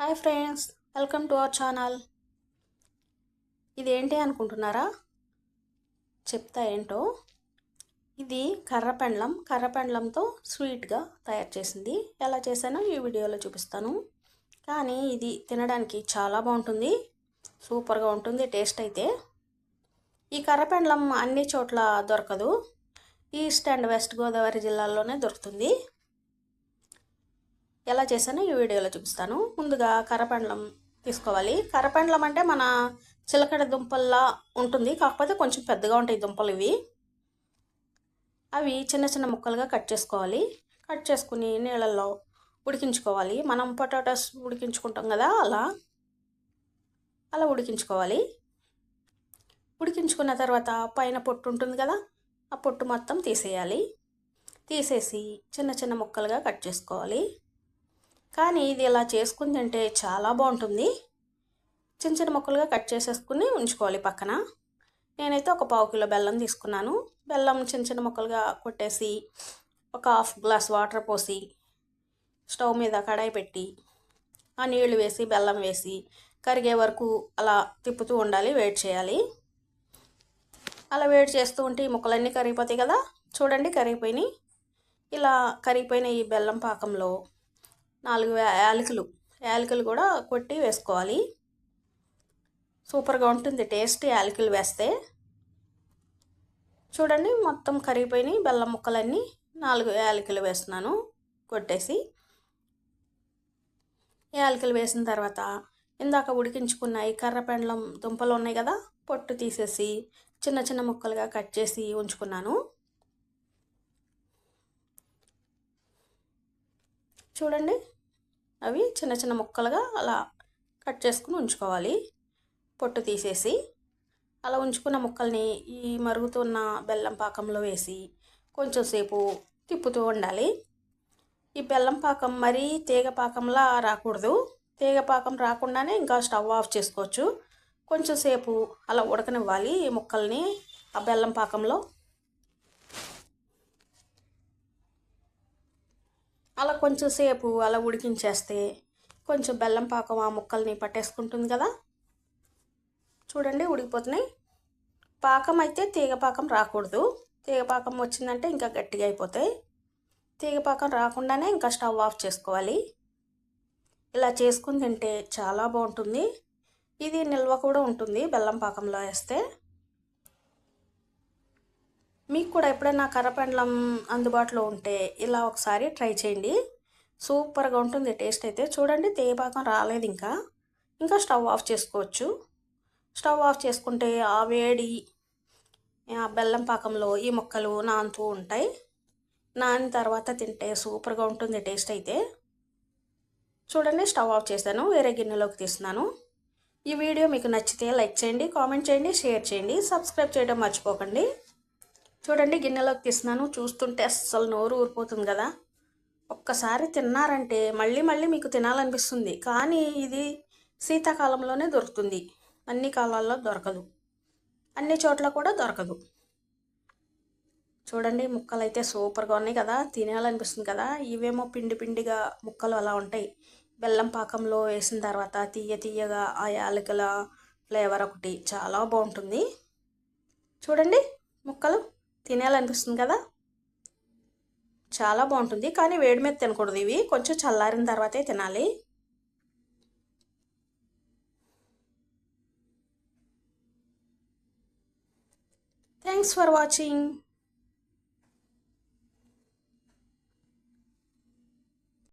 Hi friends welcome to our channel. ఇదేంటి అనుకుంటున్నారా? చెప్తా ఏంటో? ఇది కర్రపెండ్లం కర్రపెండ్లంతో స్వీట్గా తయారు చేసింది. ఎలా చేశానో ఈ వీడియోలో చూపిస్తాను. కానీ ఇది తినడానికి చాలా బాగుంటుంది. సూపర్గా ఉంటుంది టేస్ట్ అయితే. ఈ కర్రపెండ్లం అన్ని చోట్ల దొరకదు. ఈస్ట్ అండ్ వెస్ట్ గోదావరి జిల్లాల్లోనే దొరుకుతుంది. ఎలా చేశానో ఈ వీడియోలో చూపిస్తాను. ముందుగా కర్రపెండ్లం తీసుకోవాలి. కర్రపెండ్లం అంటే మన చిలకడ దుంపల్లా ఉంటుంది. కాకపోతే కొంచెం పెద్దగా ఉంటాయి దుంపలు ఇవి. అవి చిన్న చిన్న ముక్కలుగా కట్ చేసుకోవాలి. కట్ చేసుకుని నీళ్ళల్లో ఉడికించుకోవాలి. మనం పొటాటోస్ ఉడికించుకుంటాం కదా అలా. అలా ఉడికించుకోవాలి. ఉడికించుకున్న తర్వాత పైన పొట్టు ఉంటుంది కదా ఆ పొట్టు మొత్తం తీసేయాలి. తీసేసి చిన్న చిన్న ముక్కలుగా కట్ చేసుకోవాలి. కానీ ఇది ఇలా చేసుకుని తింటే చాలా బాగుంటుంది. చిన్న చిన్న ముక్కలుగా కట్ చేసేసుకుని ఉంచుకోవాలి పక్కన. నేనైతే ఒక పావు కిలో బెల్లం తీసుకున్నాను. బెల్లం చిన్న చిన్న ముక్కలుగా కొట్టేసి ఒక హాఫ్ గ్లాస్ వాటర్ పోసి స్టవ్ మీద కడాయి పెట్టి ఆ నీళ్ళు వేసి బెల్లం వేసి కరిగే వరకు అలా తిప్పుతూ ఉండాలి వేడి చేయాలి. అలా వేడి చేస్తూ ఉంటే ఈ ముక్కలన్నీ కరిగిపోతాయి కదా? చూడండి కరిగిపోయినాయి. ఇలా కరిగిపోయిన ఈ బెల్లం పాకంలో నాలుగు యాలకులు. యాలకులు కూడా కొట్టి వేసుకోవాలి. సూపర్గా ఉంటుంది. టేస్ట్ యాలకులు వేస్తే. చూడండి మొత్తం కరిగిపోయినాయి. బెల్లం ముక్కలన్నీ నాలుగు యాలకులు వేస్తున్నాను కొట్టేసి. యాలకులు వేసిన తర్వాత ఇందాక ఉడికించుకున్న ఈ కర్రపెండలం దుంపలు ఉన్నాయి కదా పొట్టు తీసేసి చిన్న చిన్న ముక్కలుగా కట్ చేసి ఉంచుకున్నాను. చూడండి అవి చిన్న చిన్న ముక్కలుగా అలా కట్ చేసుకుని ఉంచుకోవాలి. పొట్టు తీసేసి అలా ఉంచుకున్న ముక్కల్ని ఈ మరుగుతున్న బెల్లం పాకంలో వేసి కొంచెం సేపు తిప్పుతూ ఉండాలి. ఈ బెల్లం పాకం మరీ తీగ పాకంలా రాకూడదు. తీగ పాకం రాకుండానే ఇంకా స్టవ్ ఆఫ్ చేసుకోవచ్చు. కొంచెం సేపు అలా ఉడకనివ్వాలి ఈ ముక్కల్ని ఆ బెల్లం పాకంలో. అలా కొంచెం సేపు అలా ఉడికించేస్తే కొంచెం బెల్లం పాకం ఆ ముక్కల్ని పట్టేసుకుంటుంది కదా? చూడండి ఉడికిపోతున్నాయి. పాకం అయితే తీగ పాకం రాకూడదు. తీగ పాకం వచ్చిందంటే ఇంకా గట్టిగా అయిపోతాయి. తీగ పాకం రాకుండానే ఇంకా స్టవ్ ఆఫ్ చేసుకోవాలి. ఇలా చేసుకుని తింటే చాలా బాగుంటుంది. ఇది నిల్వ కూడా ఉంటుంది బెల్లం పాకంలో వేస్తే. మీకు కూడా ఎప్పుడైనా కర్రపెండలం అందుబాటులో ఉంటే ఇలా ఒకసారి ట్రై చేయండి. సూపర్గా ఉంటుంది టేస్ట్ అయితే. చూడండి తేపాకం రాలేదు ఇంకా. ఇంకా స్టవ్ ఆఫ్ చేసుకోవచ్చు. స్టవ్ ఆఫ్ చేసుకుంటే ఆ వేడి ఆ బెల్లం పాకంలో ఈ మొక్కలు నానుతూ ఉంటాయి. నాని తర్వాత తింటే సూపర్గా ఉంటుంది టేస్ట్ అయితే. చూడండి స్టవ్ ఆఫ్ చేశాను వేరే గిన్నెలోకి తీస్తున్నాను. ఈ వీడియో మీకు నచ్చితే లైక్ చేయండి కామెంట్ చేయండి షేర్ చేయండి. సబ్స్క్రైబ్ చేయడం మర్చిపోకండి. చూడండి గిన్నెలోకి తీస్తున్నాను. చూస్తుంటే అస్సలు నోరు ఊరిపోతుంది కదా. ఒక్కసారి తిన్నారంటే మళ్ళీ మళ్ళీ మీకు తినాలనిపిస్తుంది. కానీ ఇది శీతాకాలంలోనే దొరుకుతుంది. అన్ని కాలాల్లో దొరకదు. అన్ని చోట్ల కూడా దొరకదు. చూడండి ముక్కలు అయితే సూపర్గా ఉన్నాయి కదా. తినాలనిపిస్తుంది కదా. ఇవేమో పిండి పిండిగా ముక్కలు అలా ఉంటాయి. బెల్లం పాకంలో వేసిన తర్వాత తీయ తీయగా ఆ యాలకుల ఫ్లేవర్ ఒకటి చాలా బాగుంటుంది. చూడండి ముక్కలు. తినాలనిపిస్తుంది కదా? చాలా బాగుంటుంది. కానీ వేడి మీద తినకూడదు ఇవి. కొంచెం చల్లారిన తర్వాతే తినాలి. Thanks for watching